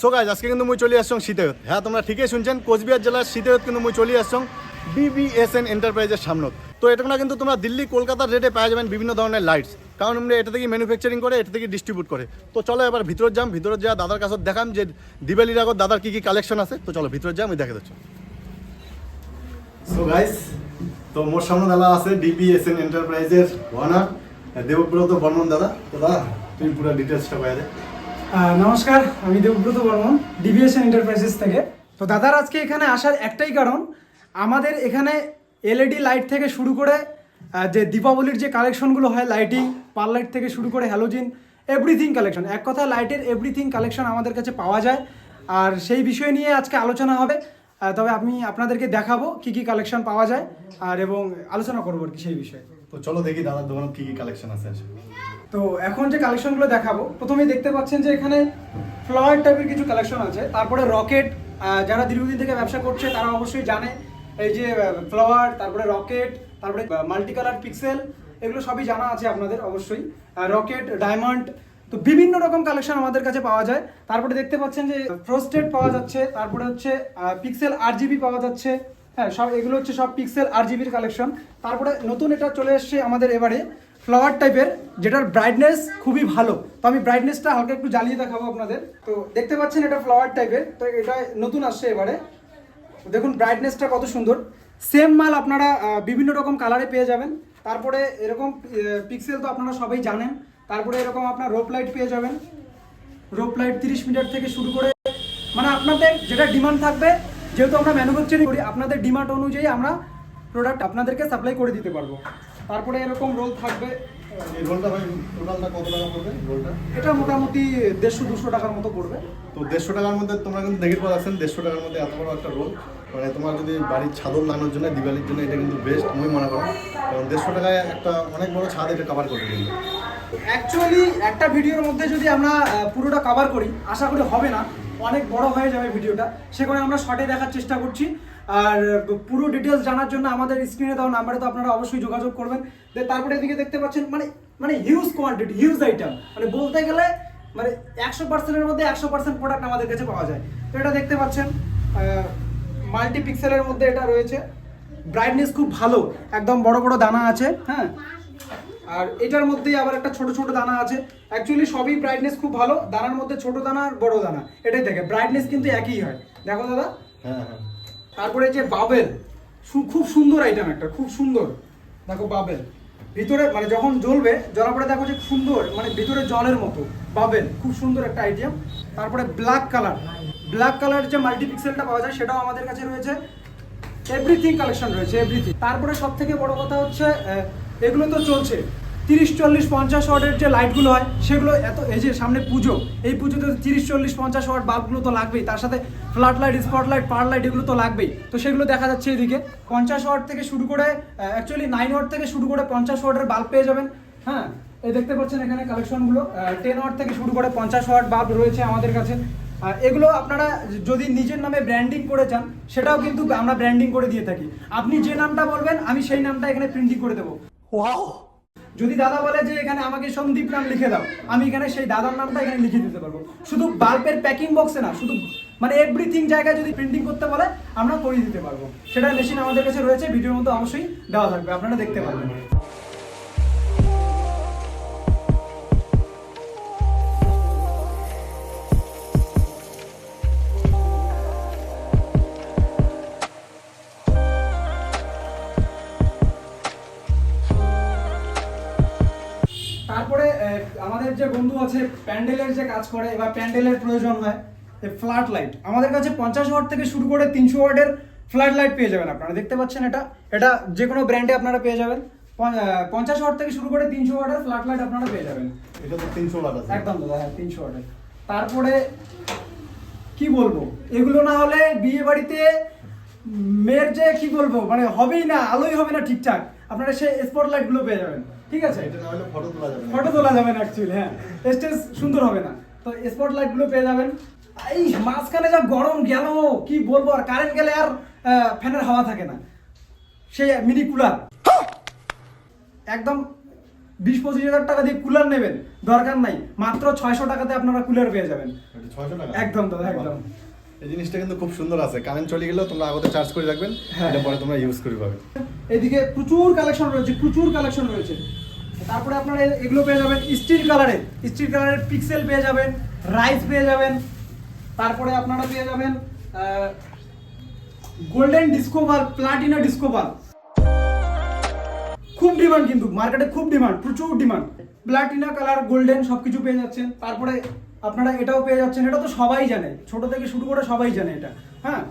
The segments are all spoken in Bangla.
সো গাইজ আজকে কিন্তু মুই চলে আসছং শীতেয়ত। হ্যাঁ তোমরা ঠিকই শুনছেন, কোচবিহার জেলার শীতেয়ত কিন্তু মুই চলে আসছং বিবিএসএন এন্টারপ্রাইজের সামনত। তো এটা না কিন্তু তোমরা দিল্লি, কলকাতার রেটে পাওয়া যাবেন বিভিন্ন ধরনের লাইটস কারণ আমরা এটা থেকে ম্যানুফ্যাকচারিং করে, এটা থেকে ডিস্ট্রিবিউট করে। তো চলো এবার ভিতরে যাম, ভিতরে যা দাদার কাছে দেখাম যে দিবালির আগত দাদার কি কি কালেকশন আছে। তো চলো ভিতরে যাম আমি দেখে দিচ্ছি। সো গাইস তো মোর সামনে দাদা আছে ডিপিএসএন এন্টারপ্রাইজের ওয়ানার দেবব্রত বর্মন দাদা। তো দাদা, তুমি পুরো ডিটেলসটা পাই নমস্কার, আমি দেবব্রত বর্মন ডিভিএসএন এন্টারপ্রাইজেস থেকে। তো দাদার আজকে এখানে আসার একটাই কারণ, আমাদের এখানে এলইডি লাইট থেকে শুরু করে যে দীপাবলির যে কালেকশনগুলো হয় লাইটিং পার লাইট থেকে শুরু করে হ্যালোজিন এভরিথিং কালেকশন এক কথা লাইটের এভরিথিং কালেকশন আমাদের কাছে পাওয়া যায়। আর সেই বিষয় নিয়ে আজকে আলোচনা হবে। তবে আমি আপনাদেরকে দেখাবো কি কি কালেকশন পাওয়া যায়, আর এবং আলোচনা করব আর কি সেই বিষয়ে। তো চলো দেখি দাদার দোকানে কি কি কালেকশন আছে। তো এখন যে কালেকশনগুলো দেখাবো, প্রথমেই দেখতে পাচ্ছেন যে এখানে ফ্লাওয়ার টাইপের কিছু কালেকশন আছে। তারপরে রকেট যারা দীর্ঘদিন থেকে ব্যবসা করছে, তারা অবশ্যই জানে এই যে ফ্লাওয়ার তারপরে রকেট তারপরে মাল্টি কালার পিক্সেল এগুলো সবই জানা আছে আপনাদের অবশ্যই। রকেট ডায়মন্ড তো বিভিন্ন রকম কালেকশন আমাদের কাছে পাওয়া যায়। তারপরে দেখতে পাচ্ছেন যে ফ্রস্টেড পাওয়া যাচ্ছে, তারপরে হচ্ছে পিক্সেল আর জিবি পাওয়া যাচ্ছে। হ্যাঁ সব, এগুলো হচ্ছে সব পিক্সেল আর জিবির কালেকশন তারপরে নতুন এটা চলে এসছে আমাদের এবারে ফ্লাওয়ার টাইপের যেটার ব্রাইটনেস খুবই ভালো। তো আমি ব্রাইটনেসটা হালকা একটু জ্বালিয়ে দেখাবো আপনাদের। তো দেখতে পাচ্ছেন এটা ফ্লাওয়ার টাইপের তো এটা নতুন আসছে এবারে। দেখুন ব্রাইটনেসটা কত সুন্দর। সেম মাল আপনারা বিভিন্ন রকম কালারে পেয়ে যাবেন। তারপরে এরকম পিক্সেল তো আপনারা সবাই জানেন। তারপরে এরকম আপনার রোপ লাইট পেয়ে যাবেন। রোপ লাইট তিরিশ মিটার থেকে শুরু করে মানে আপনাদের যেটা ডিমান্ড থাকবে, যেহেতু আমরা ম্যানুফ্যাকচারিং করি, আপনাদের ডিমান্ড অনুযায়ী আমরা প্রোডাক্ট আপনাদেরকে সাপ্লাই করে দিতে পারব। তারপরে এরকম রোল থাকবে। এই রোলটা ভাই টোটালটা কত টাকা পড়বে রোলটা এটা মোটামুটি দেড়শো দুশো টাকার মতো পড়বে। তো দেড়শো টাকার মধ্যে তোমরা কিন্তু দেখে পাচ্ছেন দেড়শো টাকার মধ্যে এত বড় একটা রোল মানে তোমার যদি বাড়ির ছাদর লাগানোর জন্য দিওয়ালির জন্য এটা কিন্তু বেস্ট আমি মনে করো। কারণ দেড়শো টাকায় একটা অনেক বড় ছাদ এটা কভার করবে কিন্তু। অ্যাকচুয়ালি একটা ভিডিওর মধ্যে যদি আমরা পুরোটা কভার করি আশা করি হবে না। অনেক বড় হয়ে যাবে ভিডিওটা। সেখানে আমরা শর্টে দেখার চেষ্টা করছি। আর পুরো ডিটেলস জানার জন্য আমাদের স্ক্রিনে দেওয়া নাম্বারে তো আপনারা অবশ্যই যোগাযোগ করবেন। তারপরে এদিকে দেখতে পাচ্ছেন মানে মানে হিউজ কোয়ান্টিটি হিউজ আইটেম মানে বলতে গেলে মানে একশো পার্সেন্টের মধ্যে একশো পার্সেন্ট প্রোডাক্ট আমাদের কাছে পাওয়া যায়। তো এটা দেখতে পাচ্ছেন মাল্টি পিক্সেলের মধ্যে এটা রয়েছে। ব্রাইটনেস খুব ভালো, একদম বড় বড় দানা আছে হ্যাঁ? আর এটার মধ্যেই আবার একটা ছোট ছোট দানা আছে। অ্যাকচুয়ালি সবই ব্রাইটনেস খুব ভালো, দানার মধ্যে ছোট দানা আর বড় দানা। এটাই দেখে ব্রাইটনেস কিন্তু একই হয়। দেখো দাদা? হ্যাঁ হ্যাঁ। তারপরে যে বাবেল খুব সুন্দর আইটেম একটা, খুব সুন্দর। দেখো বাবেল। ভিতরে মানে যখন জ্বলবে, জ্বলার পরে দেখো যে সুন্দর মানে ভিতরে জলের মতো, বাবেল, খুব সুন্দর একটা আইটেম তারপরে ব্ল্যাক কালার ব্ল্যাক কালার যে মাল্টিপিক্সেলটা পাওয়া যায়, সেটাও আমাদের কাছে রয়েছে। এভরিথিং কালেকশন রয়েছে এভরিথিং তারপরে সব থেকে বড় কথা হচ্ছে এগুলো তো চলছে। তিরিশ, চল্লিশ, পঞ্চাশ ওয়াটের যে লাইটগুলো হয়, সেগুলো এত, এই যে সামনে পুজো, এই পুজোতে তিরিশ, চল্লিশ, পঞ্চাশ ওয়াট বাল্বগুলো তো লাগবেই, তার সাথে flat light, spot light, par light এগুলো তো লাগবেই। তো সেগুলো দেখা যাচ্ছে এদিকে। পঞ্চাশ ওয়াট থেকে শুরু করে অ্যাকচুয়ালি নাইন ওয়াট থেকে শুরু করে পঞ্চাশ ওয়াটের বাল্ব পেয়ে যাবেন হ্যাঁ? এই দেখতে পাচ্ছেন এখানে কালেকশনগুলো টেন ওয়াট থেকে শুরু করে পঞ্চাশ ওয়াট বাল্ব রয়েছে আমাদের কাছে। আর এগুলো আপনারা যদি নিজের নামে ব্র্যান্ডিং করে চান, সেটাও কিন্তু আমরা ব্র্যান্ডিং করে দিয়ে থাকি। আপনি যে নামটা বলবেন, আমি সেই নামটা এখানে প্রিন্টিং করে দেবো। যদি দাদা বলে যে এখানে আমাকে সন্দীপ নাম লিখে দাও, আমি এখানে সেই দাদার নামটা এখানে লিখে দিতে পারব। শুধু বাল্বের প্যাকিং বক্সে না, শুধু মানে এভরিথিং জায়গায় যদি প্রিন্টিং করতে বলে, আমরা করিয়ে দিতে পারব। সেটা মেশিন আমাদের কাছে রয়েছে ভিডিওর মধ্যে অবশ্যই দেওয়া থাকবে, আপনারা দেখতে পারবেন। যে বন্ধু আছে প্যান্ডেলের যে কাজ করে এবার প্যান্ডেলের প্রয়োজন হয় ফ্ল্যাট লাইট। আমাদের কাছে পঞ্চাশ ওয়াট থেকে শুরু করে তিনশো ওয়াটের ফ্ল্যাট লাইট পেয়ে যাবেন আপনারা। দেখতে পাচ্ছেন এটা? এটা যে কোনো ব্র্যান্ডে আপনারা পেয়ে যাবেন। পঞ্চাশ ওয়াট থেকে শুরু করে তিনশো ওয়াটের ফ্ল্যাট লাইট আপনারা পেয়ে যাবেন। এটা তো তিনশো আছে। একদম দাদা হ্যাঁ তিনশো ওয়াটের। তারপরে কি বলব? এগুলো না হলে বিয়ে বাড়িতে মেয়ের যে কি বলব? মানে হবেই না আলোই হবে না ঠিকঠাক। আপনারা সেই স্পট লাইটগুলো পেয়ে যাবেন। ঠিক আছে? এটা না হলে ফটো তোলা যাবে না। ফটো তোলা যাবে না অ্যাকচুয়ালি হ্যাঁ। স্টেজ সুন্দর হবে না। তো স্পট লাইটগুলো পেয়ে যাবেন। এই মাঝখানে যা গরম গেল কি বলব আর কারেন্ট গেলে আর ফ্যানের হাওয়া থাকে না। সেই মিনি কুলার একদম বিশ পঁচিশ হাজার টাকা দিয়ে কুলার নেবেন। দরকার নাই। মাত্র ছয়শো টাকাতে আপনারা কুলার পেয়ে যাবেন। একদম দাদা, একদম। এই জিনিসটা কিন্তু খুব সুন্দর আছে। কারেন্ট চলে গেলেও তোমরা আগতে চার্জ করে রাখবেন হ্যাঁ। এটা পরে তোমরা ইউজ করে পাবে। এদিকে প্রচুর কালেকশন রয়েছে প্রচুর কালেকশন রয়েছে। তারপরে আপনারা এগুলো পেয়ে যাবেন স্টিল কালারের স্টিল কালারের পিক্সেল পেয়ে যাবেন রাইস পেয়ে যাবেন। তারপরে আপনারা পেয়ে যাবেন গোল্ডেন ডিসকোভার প্লাটিনা ডিসকোভার খুব ডিমান্ড কিন্তু মার্কেটে খুব ডিমান্ড প্রচুর ডিমান্ড প্লাটিনা কালার গোল্ডেন সবকিছু পেয়ে যাচ্ছেন। তারপরে আপনারা এটাও পেয়ে যাচ্ছেন, এটা তো সবাই জানে। ছোট থেকে শুরু করে সবাই জানে এটা হ্যাঁ?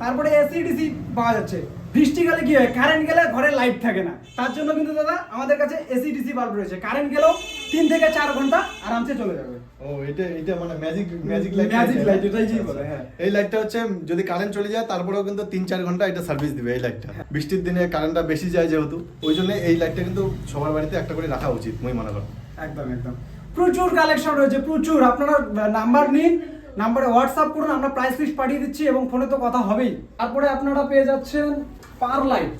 তারপরে এসিডিসি পাওয়া যাচ্ছে। বৃষ্টিকালে কি হয়? কারেন্ট গেলে ঘরে লাইট থাকে না। তার জন্য কিন্তু দাদা আমাদের কাছে এসিডিসি বাল্ব রয়েছে। কারেন্ট গেলেও তিন থেকে চার ঘণ্টা আরামসে চলে যাবে। ও এটা এটা মানে magic magic light Magic light, এটাই বলে, হ্যাঁ। এই লাইটটা হচ্ছে যদি কারেন্ট চলে যায় তারপরেও কিন্তু তিন চার ঘণ্টা এটা সার্ভিস দিবে এই লাইটটা হ্যাঁ। বৃষ্টির দিনে কারেন্টটা বেশি যায় যেহেতু ওই জন্য এই লাইটটা কিন্তু সবার বাড়িতে একটা করে রাখা উচিত মই মনে করো। একদম একদম। প্রচুর কালেকশন রয়েছে প্রচুর। আপনারা নাম্বার নিন নাম্বারে হোয়াটসঅ্যাপ করুন আমরা প্রাইস লিস্ট পাঠিয়ে দিচ্ছি এবং ফোনে তো কথা হবেই। তারপরে আপনারা পেয়ে যাচ্ছেন পার লাইট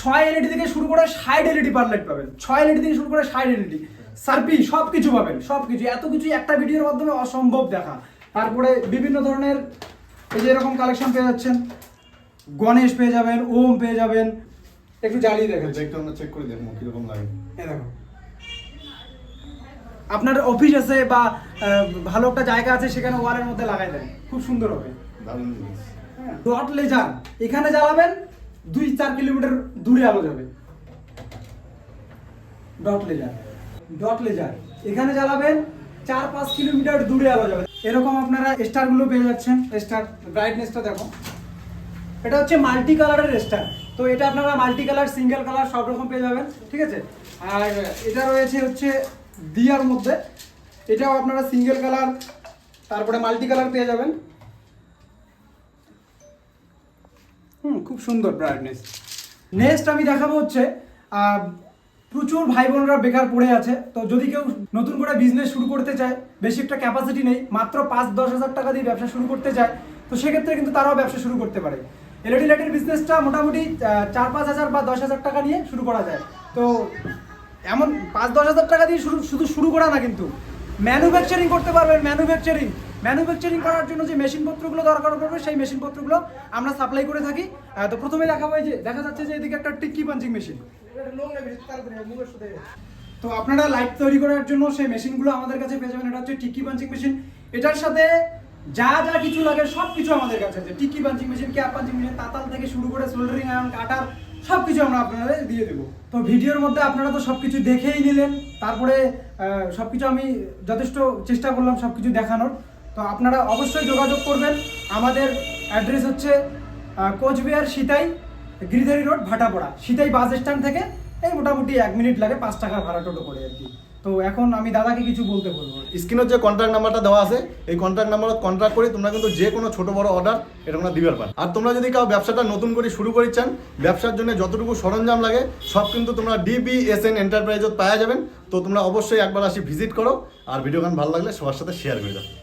ছয় এলইডি থেকে শুরু করে ষাট এলইডি পার লাইট পাবেন। ছয় এলইডি থেকে শুরু করে ষাট এলইডি সার্পি সব কিছু পাবেন সব কিছু এত কিছু একটা ভিডিওর মাধ্যমে অসম্ভব দেখা। তারপরে বিভিন্ন ধরনের এই যে এরকম কালেকশন পেয়ে যাচ্ছেন। গণেশ পেয়ে যাবেন ওম পেয়ে যাবেন। একটু জ্বালিয়ে দেখেন। একটু আমরা চেক করে দেখব কীরকম লাগে। দেখো। আপনার অফিস আছে বা ভালো একটা জায়গা আছে সেখানে ওয়ালের মধ্যে লাগাই দেন। খুব সুন্দর হবে। ডট লেজার এখানে জ্বালাবেন দুই চার কিলোমিটার দূরে আলো যাবে। ডট লেজার ডট লেজার এখানে জ্বালাবেন চার পাঁচ কিলোমিটার দূরে আলো যাবে। এরকম আপনারা স্টারগুলো পেয়ে যাচ্ছেন। স্টার ব্রাইটনেসটা দেখো। এটা হচ্ছে মাল্টি কালারের স্টার তো এটা আপনারা মাল্টি কালার সিঙ্গেল কালার সব রকম পেয়ে যাবেন। ঠিক আছে? আর এটা রয়েছে হচ্ছে দিয়ার মধ্যে। এটাও আপনারা সিঙ্গেল কালার তারপরে মাল্টি কালার পেয়ে যাবেন। হুম, খুব সুন্দর ব্রাইটনেস নেক্সট আমি দেখাবো হচ্ছে প্রচুর ভাই বোনরা বেকার পড়ে আছে। তো যদি কেউ নতুন করে বিজনেস শুরু করতে চায়, বেশি একটা ক্যাপাসিটি নেই, মাত্র পাঁচ দশ হাজার টাকা দিয়ে ব্যবসা শুরু করতে চায়, তো সেক্ষেত্রে কিন্তু তারাও ব্যবসা শুরু করতে পারে। এলইডি লাইটের বিজনেসটা মোটামুটি চার পাঁচ হাজার বা দশ হাজার টাকা নিয়ে শুরু করা যায়। তো এমন পাঁচ, দশ হাজার টাকা দিয়ে শুরু শুধু শুরু করা না কিন্তু। ম্যানুফ্যাকচারিং করতে পারবেন ম্যানুফ্যাকচারিং ম্যানুফ্যাকচারিং করার জন্য যে মেশিনপত্রগুলো দরকার পড়বে, সেই মেশিনপত্রগুলো আমরা সাপ্লাই করে থাকি। তো প্রথমে দেখাবো হয় যে, দেখা যাচ্ছে যে এদিকে একটা টিক্কি পাঞ্চিং মেশিন তো আপনারা লাইট তৈরি করার জন্য সেই মেশিনগুলো আমাদের কাছে পেয়ে যাবেন। এটা হচ্ছে টিকি পাঞ্চিং মেশিন এটার সাথে যা যা কিছু লাগে সব কিছু আমাদের কাছে আছে। Tikki punching machine cap punching machine তাতাল থেকে শুরু করে সোল্ডারিং আয়রন কাটার সব কিছু আমরা আপনাদের দিয়ে দেবো। তো ভিডিওর মধ্যে আপনারা তো সব কিছু দেখেই নিলেন, তারপরে সব কিছু আমি যথেষ্ট চেষ্টা করলাম সব কিছু দেখানোর। তো আপনারা অবশ্যই যোগাযোগ করবেন। আমাদের অ্যাড্রেস হচ্ছে Cooch Behar Sitai, Giridhari road, Bhatapara. Sitai bus stand থেকে এই মোটামুটি এক মিনিট লাগে পাঁচ টাকা ভাড়া টোটো করে আর কি। তো এখন আমি দাদাকে কিছু বলতে বলব। স্ক্রিনের যে কন্ট্যাক্ট নাম্বারটা দেওয়া আছে, এই কন্ট্যাক্ট নাম্বার কন্ট্যাক্ট করে তোমরা কিন্তু যে কোনো ছোট বড় অর্ডার এটা তোমরা দিবার পার। আর তোমরা যদি কাউ ব্যবসাটা নতুন করে শুরু করে চান, ব্যবসার জন্য যতটুকু সরঞ্জাম লাগে, সব কিন্তু তোমরা ডিবিএসএন এন্টারপ্রাইজত পাওয়া যাবেন। তো তোমরা অবশ্যই একবার আসি ভিজিট করো, আর ভিডিও গান ভালো লাগলে সবার সাথে শেয়ার করে দাও।